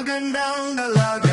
Walking down the log.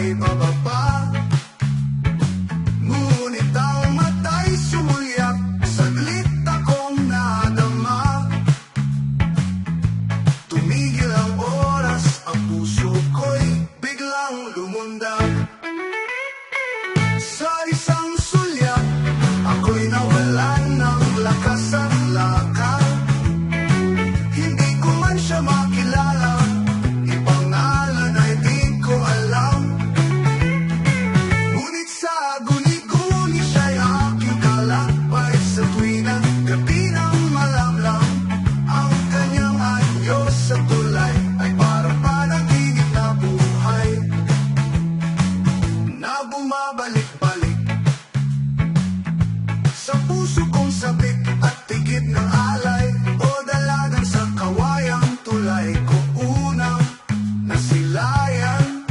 light of puso kong sabik at tigib ng alay O dalagan sa kawayang tulay ko unang nasilayan.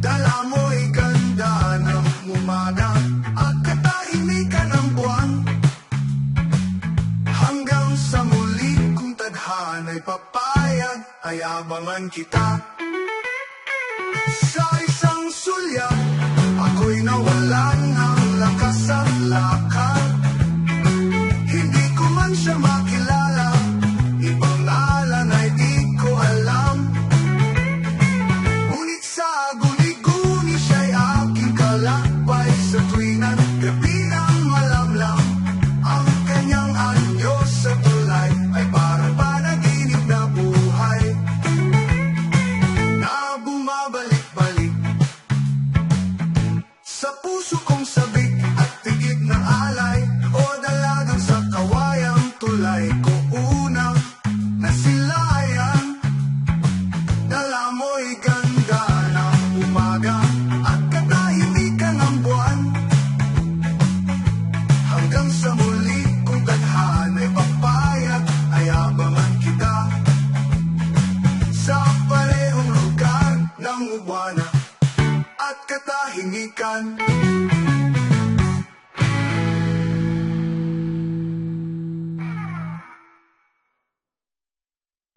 Dala mo'y ganda ng umaga At katahimikan ng buwan. Hanggang sa muli kong tadhana'y papayag Ay abangan kita. disciplina, kabuana at katahingikan.